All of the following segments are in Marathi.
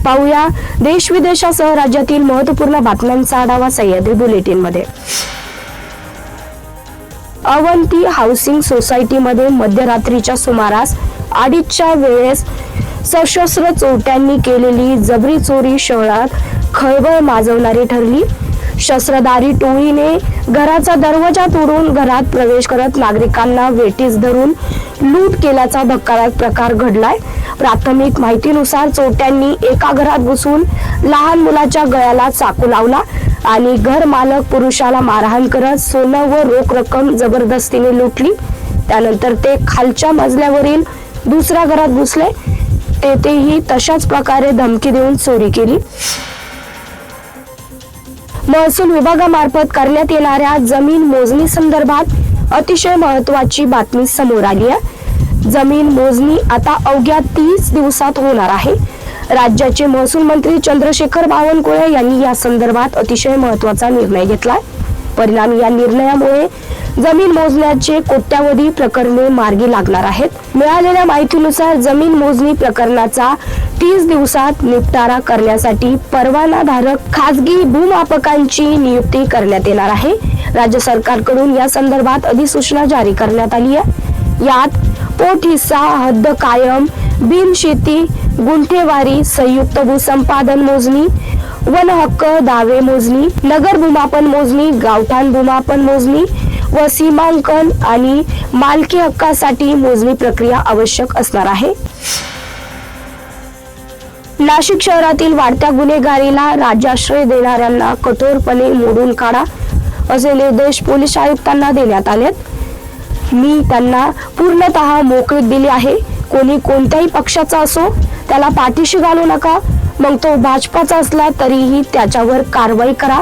पाहूया. देश विदेशासह राज्यातील महत्त्वपूर्ण बातम्यांचा आढावा सह्याद्री बुलेटिनमध्ये. अवंती हाऊसिंग सोसायटीमध्ये मध्यरात्रीच्या सुमारास अडीचच्या वेळेस सशस्त्र चोरट्यांनी केलेली जबरी चोरी शहरात खळबळ माजवणारी ठरली. शस्त्रधारी टोळीने घराचा दरवाजा तोडून घरात प्रवेश करत नागरिकांना वेटीस धरून लूट केल्याचा धक्कादायक प्रकार घडलाय. प्राथमिक माहितीनुसार चोरट्यांनी एका घरात घुसून लहान मुलाच्या गळ्याला चाकू लावला आणि घर मालक पुरुषाला मारहाण करत सोनं व रोख रक्कम जबरदस्तीने लुटली. त्यानंतर ते खालच्या मजल्यावरील दुसऱ्या घरात घुसले. तेथेही तशाच प्रकारे धमकी देऊन चोरी केली. महसूल विभागामार्फत करण्यात येणाऱ्या जमीन मोजणी संदर्भात अतिशय महत्वाची बातमी समोर आली आहे. जमीन मोजणी आता अवघ्या तीस दिवसात होणार आहे. राज्याचे महसूल मंत्री चंद्रशेखर बावनकुळे यांनी या संदर्भात अतिशय महत्त्वाचा निर्णय घेतलाय. परिणामी या निर्णयामुळे जमीन मोजण्याचे कोट्यावधी प्रकरणे मार्गी लागणार आहेत. मिळालेल्या माहितीनुसार जमीन मोजणी प्रकरणाचा तीस दिवसात निपटारा करण्यासाठी परवानाधारक खासगी भूमापकांची नियुक्ती करण्यात येणार आहे. राज्य सरकारकडून या संदर्भात अधिसूचना जारी करण्यात आली आहे. यात पोट हिस्सा हद्द कायम बिनशेती गुंठेवारी संयुक्त भूसंपादन मोजणी वन हक्क दावे मोजणी नगर भूमापन मोजणी गावठाण भूमापन मोजणी व सीमांकन आणि मालकी हक्कासाठी मोजणी प्रक्रिया आवश्यक असणार आहे. नाशिक शहरातील वाढत्या गुन्हेगारीला राज्याश्रय देणाऱ्यांना कठोरपणे मोडून काढा असे निर्देश पोलीस आयुक्तांना देण्यात आलेत. मी त्यांना पूर्णतः मोकळीक दिली आहे. कोणी कोणत्याही पक्षाचा असो त्याला पाठीशी घालू नका. मग तो भाजपाचा असला तरीही त्याच्यावर कारवाई करा.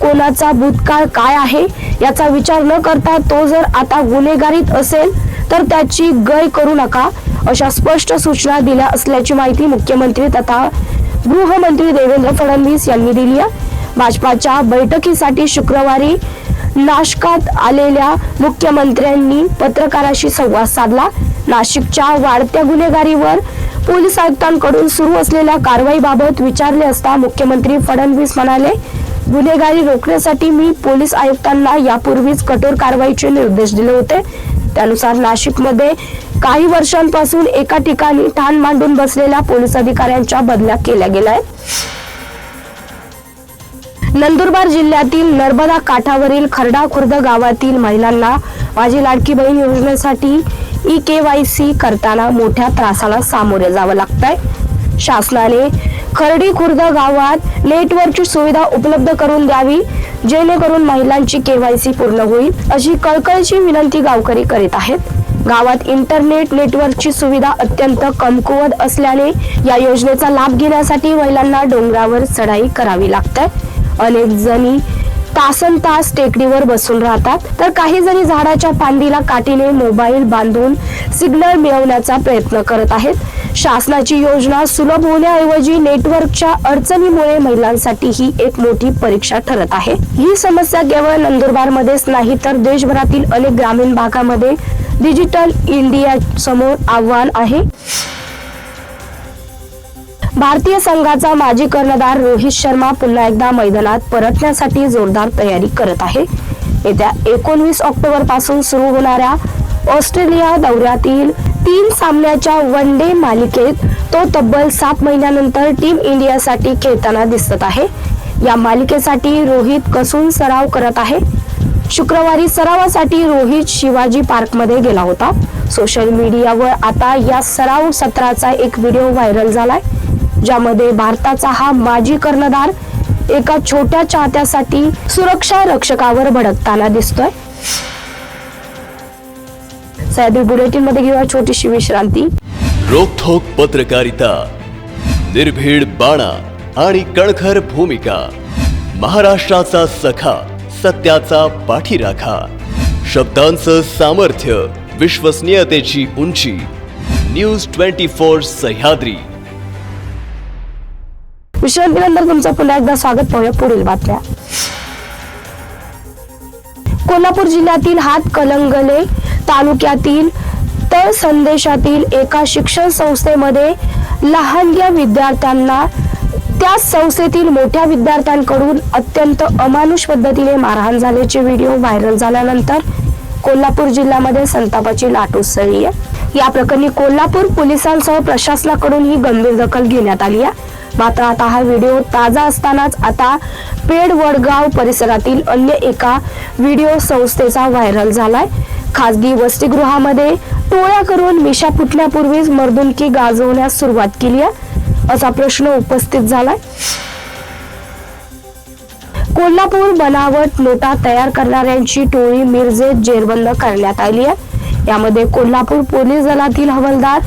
कोणाचा भूतकाळ काय आहे याचा विचार न करता तो जर आता गुन्हेगारीत असेल तर त्याची गय करू नका. अशा स्पष्ट सूचना दिल्या असल्याची माहिती मुख्यमंत्री तथा गृहमंत्री देवेंद्र फडणवीस यांनी दिली आहे. भाजपाच्या बैठकीसाठी शुक्रवारी नाशकात आलेल्या मुख्यमंत्र्यांनी पत्रकाराशी संवाद साधला. नाशिकच्या वाढत्या गुन्हेगारीवर पोलीस आयुक्तांकडून सुरू असलेल्या कारवाईबाबत विचारले असता मुख्यमंत्री फडणवीस म्हणाले गुन्हेगारी रोखण्यासाठी मी पोलीस आयुक्तांना यापूर्वीच कठोर कारवाईचे निर्देश दिले होते. त्यानुसार नाशिकमध्ये काही वर्षांपासून एका ठिकाणी ठाण मांडून बसलेल्या पोलीस अधिकाऱ्यांच्या बदल्या केल्या गेल्या नंदुरबार जिल्ह्यातील नर्मदा काठावरील खरडा खुर्द गावातील महिलांना माझी लाडकी बहीण योजनेसाठी ई के वाय सी करताना मोठ्या त्रासाला सामोरे जावं लागतंय. शासनाने खर्डी खुर्द गावात नेटवर्कची सुविधा उपलब्ध करून द्यावी जेणेकरून महिलांची केवायसी पूर्ण होईल अशी कळकळीची विनंती गावकरी करीत आहेत. गावात इंटरनेट नेटवर्कची सुविधा अत्यंत कमकुवत असल्याने या योजनेचा लाभ घेण्यासाठी महिलांना डोंगरावर चढाई करावी लागते. अनेक जणी तासन तास टेकडीवर बसून राहतात. तर काही जणी झाडाच्या फांदीला काठीने मोबाईल बांधून सिग्नल मिळवण्याचा प्रयत्न करत आहेत. शासनाची योजना सुलभ होण्याऐवजी नेटवर्कच्या अडचणीमुळे महिलांसाठी ही एक मोठी परीक्षा ठरत आहे. ही समस्या केवळ नंदुरबार मध्येच नाही तर देशभरातील अनेक ग्रामीण भागामध्ये डिजिटल इंडिया समोर आव्हान आहे. भारतीय संघाचा माजी कर्णधार रोहित शर्मा पुन्हा एकदा मैदानात परतण्यासाठी जोरदार तयारी करत आहे. येत्या एकोणवीस ऑक्टोबरपासून सुरू होणाऱ्या ऑस्ट्रेलिया दौऱ्यातील तीन सामन्याच्या वन डे मालिकेत तो तब्बल सात महिन्यानंतर टीम इंडियासाठी खेळताना दिसत आहे. या मालिकेसाठी रोहित कसून सराव करत आहे. शुक्रवारी सरावासाठी रोहित शिवाजी पार्कमध्ये गेला होता. सोशल मीडियावर आता या सराव सत्राचा एक व्हिडिओ व्हायरल झालाय ज्यामध्ये भारताचा हा माजी कर्णधार एका छोट्या चाहत्यासाठी सुरक्षा रक्षकावर भडकताना दिसतोय. सह्याद्री बुलेटिनमध्ये घेऊया छोटीशी विश्रांती. रोखोक पत्रकारिता निर्भीड बाणा आणि कणखर भूमिका महाराष्ट्राचा सखा सत्याचा पाठीराखा. शब्दांचं सामर्थ्य विश्वसनीयतेची उंची. News twenty four Sahyadri. विश्रांतीनंतर तुमचं पुन्हा एकदा स्वागत पाहूया पुढील बातम्या. कोल्हापूर जिल्ह्यातील हात कलंगले तालुक्यातील तळ संदेशातील एका शिक्षण संस्थेमध्ये लहानग्या विद्यार्थ्यांना त्या संस्थेतील मोठ्या विद्यार्थ्यांकडून अत्यंत अमानुष पद्धतीने मारहाण झाल्याचे व्हिडिओ व्हायरल झाल्यानंतर कोल्हापूर जिल्ह्यामध्ये संतापाची लाट उसळली आहे. या प्रकरणी कोल्हापूर पोलिसांसह प्रशासनाकडून ही गंभीर दखल घेण्यात आली आहे. मात्र आता हा व्हिडिओ ताजा असतानाच आता पेड वडगाव परिसरातील अन्य एका व्हिडिओ संस्थेचा व्हायरल झालाय. खासगी वसतिगृहामध्ये टोळ्या करून मिशा फुटण्यापूर्वीच मर्दुंकी गाजवण्यास सुरुवात केली आहे. असा प्रश्न उपस्थित झालाय. कोल्हापूर बनावट नोटा तयार करणाऱ्यांची टोळी मिरजेत जेरबंद करण्यात आली आहे. यामध्ये कोल्हापूर पोलीस दलातील हवालदार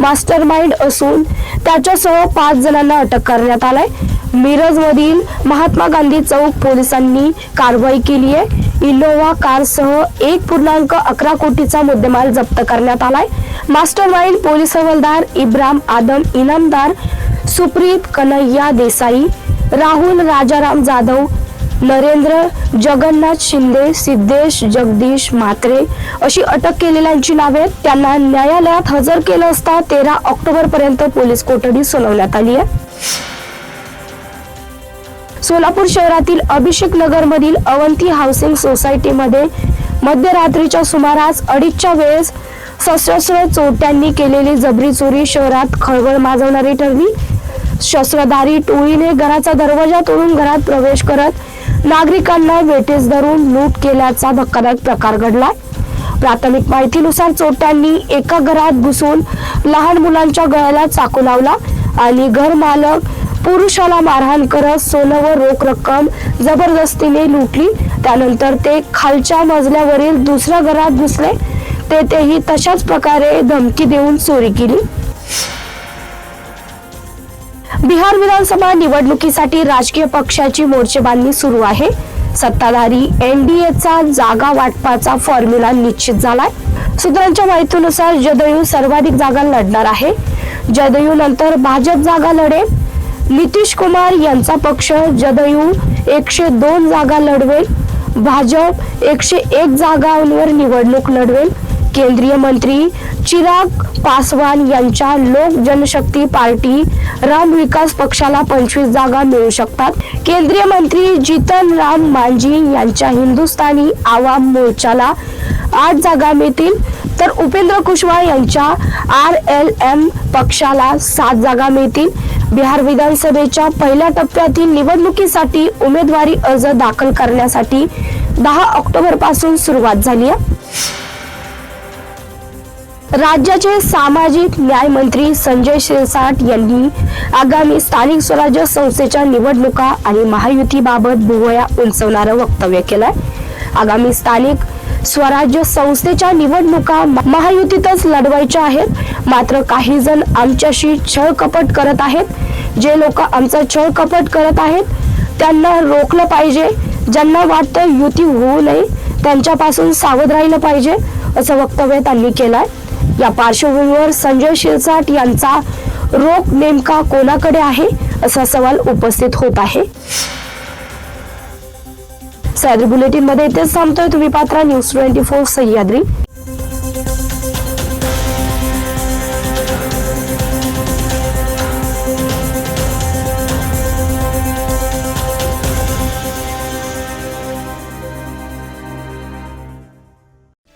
मास्टर माइंड असून त्याच्यासह पाच जणांना अटक करण्यात आलाय. मिरज मधील महात्मा गांधी चौक पोलिसांनी कारवाई केली आहे. इनोव्हा कारसह एक पूर्णांक अकरा कोटीचा मुद्देमाल जप्त करण्यात आलाय. मास्टर माइंड पोलीस हवालदार इब्राम आदम इनामदार सुप्रीत कन्हैया देसाई राहुल राजाराम जाधव नरेंद्र जगन्नाथ शिंदे सिद्धेश जगदीश म्हात्रे अशी अटक केलेल्यांची नावे त्यांना न्यायालयात हजर केलं असता तेरा ऑक्टोबर पर्यंत पोलीस कोठडी सुनावण्यात आली आहे. सोलापूर शहरातील अभिषेक नगर मधील अवंती हाऊसिंग सोसायटीमध्ये मध्यरात्रीच्या सुमारास अडीचच्या वेळेस सशस्त्र चोरट्यांनी केलेली जबरी चोरी शहरात खळबळ माजवणारी ठरली. शस्त्रधारी टोळीने घराचा दरवाजा तोडून घरात प्रवेश करत नागरिकांना वेठेस धरून लूट केल्याचा धक्कादायक प्रकार घडला. प्राथमिक माहितीनुसार चोरट्यांनी एका घरात घुसून लहान मुलांच्या गळ्याला चाकू लावला आणि घर मालक पुरुषाला मारहाण करत सोनं व रोख रक्कम जबरदस्तीने लुटली. त्यानंतर ते खालच्या मजल्यावरील दुसऱ्या घरात घुसले. तेथेही तशाच प्रकारे धमकी देऊन चोरी केली. बिहार विधानसभा निवडणुकीसाठी राजकीय पक्षाची मोर्चेबांधणी सुरू आहे. सत्ताधारी एनडीएचा जागा वाटपाचा फॉर्म्युला निश्चित झालाय. सूत्रांच्या माहितीनुसार जदयू सर्वाधिक जागा लढणार आहे. जदयू नंतर भाजप जागा लढेल. नितीश कुमार यांचा पक्ष जदयू एकशे दोन जागा लढवेल भाजप एकशे एक जागांवर निवडणूक लढवेल. केंद्रीय मंत्री चिराग पासवान यांच्या लोक जनशक्ती पार्टी राम विकास पक्षाला पंचवीस जागा मिळू शकतात. केंद्रीय मंत्री जितन राम मांझी यांच्या हिंदुस्थानी आवाम मोर्चाला आठ जागा मिळतील. तर उपेंद्र कुशवाहा यांच्या आर एल एम पक्षाला सात जागा मिळतील. बिहार विधानसभेच्या पहिल्या टप्प्यातील निवडणुकीसाठी उमेदवारी अर्ज दाखल करण्यासाठी दहा ऑक्टोबरपासून सुरुवात झाली राज्याचे सामाजिक न्याय मंत्री संजय शिरसाट यांनी आगामी स्थानिक स्वराज्य संस्थेच्या निवडणुका आणि महायुतीबाबत भुवया उंचवणारं वक्तव्य केलंय. आगामी स्थानिक स्वराज्य संस्थेच्या निवडणुका महायुतीतच लढवायच्या आहेत. मात्र काही जण आमच्याशी छळ कपट करत आहेत. जे लोक आमचा छळ कपट करत आहेत त्यांना रोखलं पाहिजे. ज्यांना वाटतं युती होऊ नये त्यांच्यापासून सावध राहिलं पाहिजे असं वक्तव्य त्यांनी केलंय. या पार्श्वभूमीवर संजय शिरसाट यांचा रोख नेमका कोणाकडे आहे असा सवाल उपस्थित होत आहे. सह्याद्री बुलेटिनमध्ये इथेच थांबतोय तुम्ही पात्रा न्यूज ट्वेंटी फोर सह्याद्री.